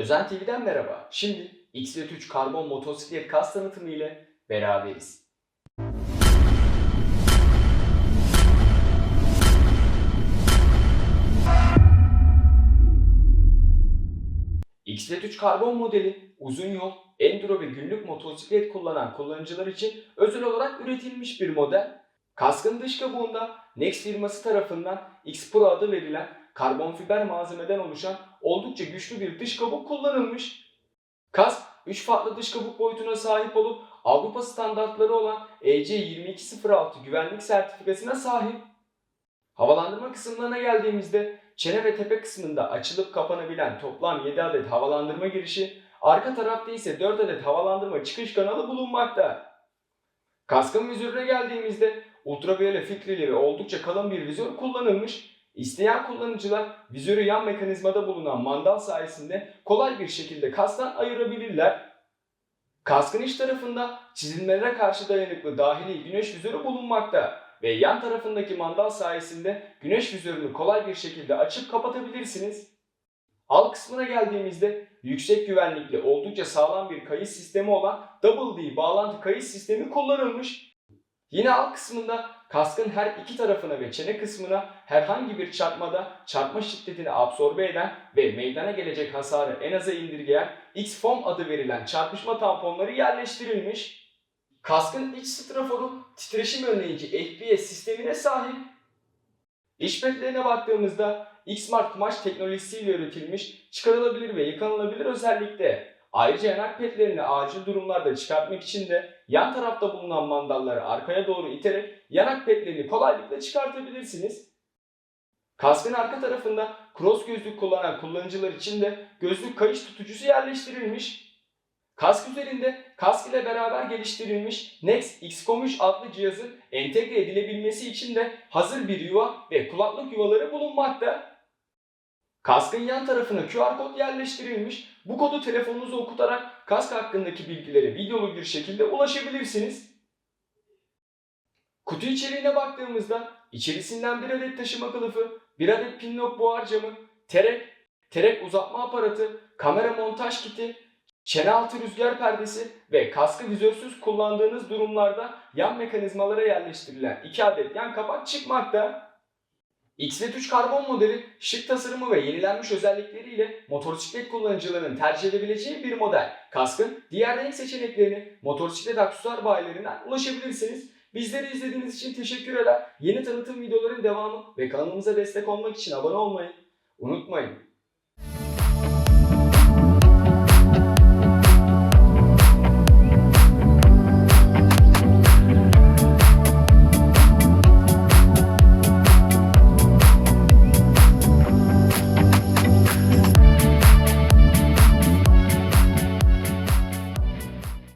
Özen TV'den merhaba. Şimdi X-Jet3 karbon motosiklet kas tanıtımı ile beraberiz. X-Jet3 karbon modeli uzun yol, enduro ve günlük motosiklet kullanan kullanıcılar için özel olarak üretilmiş bir model. Kaskın dış kabuğunda Next firması tarafından X Pro adı verilen karbon fiber malzemeden oluşan oldukça güçlü bir dış kabuk kullanılmış. Kask 3 farklı dış kabuk boyutuna sahip olup Avrupa standartları olan E EC 2206 güvenlik sertifikasına sahip. Havalandırma kısımlarına geldiğimizde çene ve tepe kısmında açılıp kapanabilen toplam 7 adet havalandırma girişi, arka tarafta ise 4 adet havalandırma çıkış kanalı bulunmakta. Kaskın vizörüne geldiğimizde ultraviyole filtreli ve oldukça kalın bir vizör kullanılmış. İsteyen kullanıcılar vizörü yan mekanizmada bulunan mandal sayesinde kolay bir şekilde kasktan ayırabilirler. Kaskın iç tarafında çizilmelere karşı dayanıklı dahili güneş vizörü bulunmakta ve yan tarafındaki mandal sayesinde güneş vizörünü kolay bir şekilde açıp kapatabilirsiniz. Alt kısmına geldiğimizde yüksek güvenlikli oldukça sağlam bir kayış sistemi olan Double D bağlantı kayış sistemi kullanılmış. Yine alt kısmında kaskın her iki tarafına ve çene kısmına herhangi bir çarpmada çarpma şiddetini absorbe eden ve meydana gelecek hasarı en aza indirgeyen X-Foam adı verilen çarpışma tamponları yerleştirilmiş. Kaskın iç straforu titreşim önleyici FPS sistemine sahip. İç petlerine baktığımızda X-Smart kumaş teknolojisiyle üretilmiş, çıkarılabilir ve yıkanılabilir özellikte. Ayrıca yanak petlerini acil durumlarda çıkartmak için de yan tarafta bulunan mandalları arkaya doğru iterek yanak petlerini kolaylıkla çıkartabilirsiniz. Kaskın arka tarafında cross gözlük kullanan kullanıcılar için de gözlük kayış tutucusu yerleştirilmiş. Kask üzerinde kask ile beraber geliştirilmiş Nex X-Com3 adlı cihazın entegre edilebilmesi için de hazır bir yuva ve kulaklık yuvaları bulunmakta. Kaskın yan tarafına QR kod yerleştirilmiş. Bu kodu telefonunuza okutarak kask hakkındaki bilgileri videolu bir şekilde ulaşabilirsiniz. Kutu içeriğine baktığımızda içerisinden bir adet taşıma kılıfı, bir adet pinlock buhar camı, terek, terek uzatma aparatı, kamera montaj kiti, çene altı rüzgar perdesi ve kaskı vizörsüz kullandığınız durumlarda yan mekanizmalara yerleştirilen 2 adet yan kapak çıkmakta. X-Jet3 karbon modeli şık tasarımı ve yenilenmiş özellikleriyle motosiklet kullanıcılarının tercih edebileceği bir model. Kaskın diğer renk seçeneklerini motosiklet aksesuar bayilerinden ulaşabilirsiniz. Bizleri izlediğiniz için teşekkür eder. Yeni tanıtım videoların devamı ve kanalımıza destek olmak için abone olmayı unutmayın.